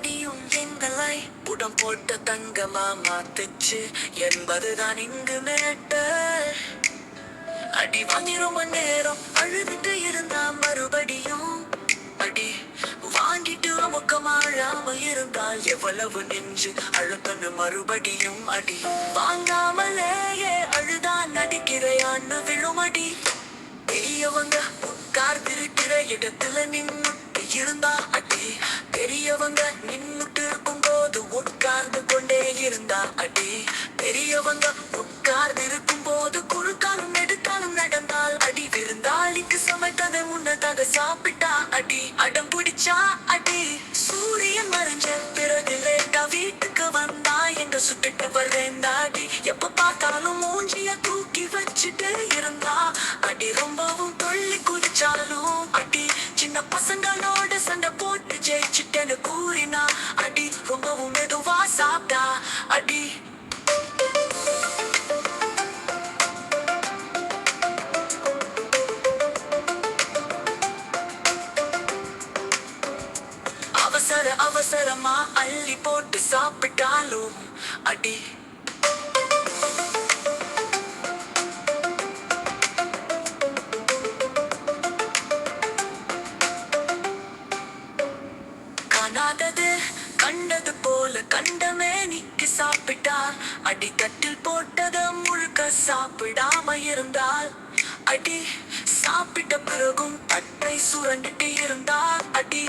அடியும் எங்களை. புடம் போட்ட தங்கமா மாத்துச்சு. என்பதுதான் இங்கு மேட்ட அடி வாங்கி ரொம்ப நேரம் அழுதுட்டு இருந்தா மறுபடியும். அடி வாங்கிட்டு அமுக்கமாழாம இருந்தால் எவ்வளவு நெஞ்சு அழுத்தன்னு மறுபடியும் அடி. வாங்காமலேயே அழுதான் நடிக்கிறையான்னு விழுமடி பெரியவங்க உட்கார்ந்திருக்கிற இடத்துல நின்னு இருந்தா அடி. பெரியவங்க நின்னுட்டு இருக்கும் போது உட்கார்ந்து கொண்டே இருந்தா அடி. பெரியவங்க உட்கார்ந்து இருக்கும் போது குறுக்காலும் நெடுக்காலும் நடந்தால் அடி. விருந்தாளிக்கு சமைத்ததை முன்னதாக சாப்பிட்டா அடி. அடம் பிடிச்சா அடி. சூரியன் மறைஞ்ச பிறகு லேட்டா வீட்டுக்கு வந்தா எங்க சுட்டுட்டு வரேந்தாடி சின்ன பசங்களோட சண்டை போட்டு ஜெயிச்சுட்டேன்னு கூறினா அடி ரொம்பவும் மெதுவா சாப்பிட்டா அடி. அவசர அவசரமா அள்ளி போட்டு சாப்பிட்டாலும் அடி. காணாதது கண்டது போல கண்டமே நிக்கு சாப்பிட்டார் அடித்தட்டில் போட்டது முழுக்க சாப்பிடாம இருந்தால். அடி சாப்பிட்ட பிறகும் பற்றை சுரண்டுட்டு இருந்தால். அடி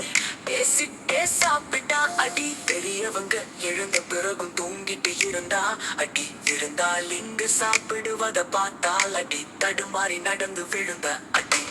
பேசிட்டே சாப்பிட்டா. அடி பெரியவங்க எழுந்த பிறகும் தூங்கிட்டு இருந்தா. அடி இருந்தால் இங்கு சாப்பிடுவத பார்த்தால். அடி தடுமாறி நடந்து விழுந்த அடி.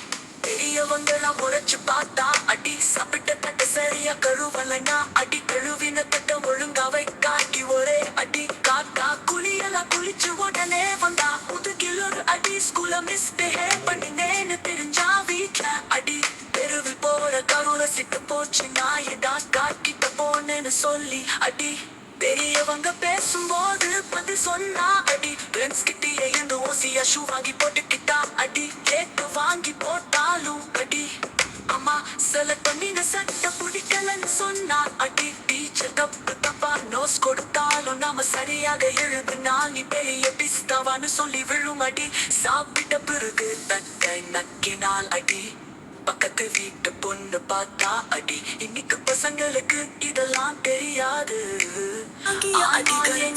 பெரியவங்களாம் உரைச்சு பார்த்தா அடி சாப்பிட்ட தட்ட சரியா கழுவலனா அடி கழுவின தட்ட ஒழுங்காவை காட்டி ஒரே அடி காக்கா குளியெல்லாம் குளிச்சு உடனே வந்தா முதுகில் ஒரு அடி ஸ்கூல மிஸ் பிஹேவ் பண்ணினேன்னு தெரிஞ்சா வீட்ல அடி. தெருவில் போற கருணை சிட்டு போச்சு நான் எதா காட்டிட்ட போனேன்னு சொல்லி அடி. பெரியவங்க பேசும்போது பத்தி சொன்னா அடி. ஃப்ரெண்ட்ஸ் கிட்டே இருந்து ஓசியா ஷூ வாங்கி போட்டுக்கிட்டா அடி. கேக்கு தப்பு தப்பா நோஸ் கொடுத்தாலும் நாம சரியாக எழுதுனா நீ பெரிய பிஸ்தாவான்னு சொல்லி விழும் அடி. சாப்பிட்ட பிறகு தட்டை நக்கினால் அடி. பக்கத்து வீட்டு பொண்ணு பார்த்தா அடி. இன்னைக்கு பசங்களுக்கு இதெல்லாம் தெரியாது. அடிகள்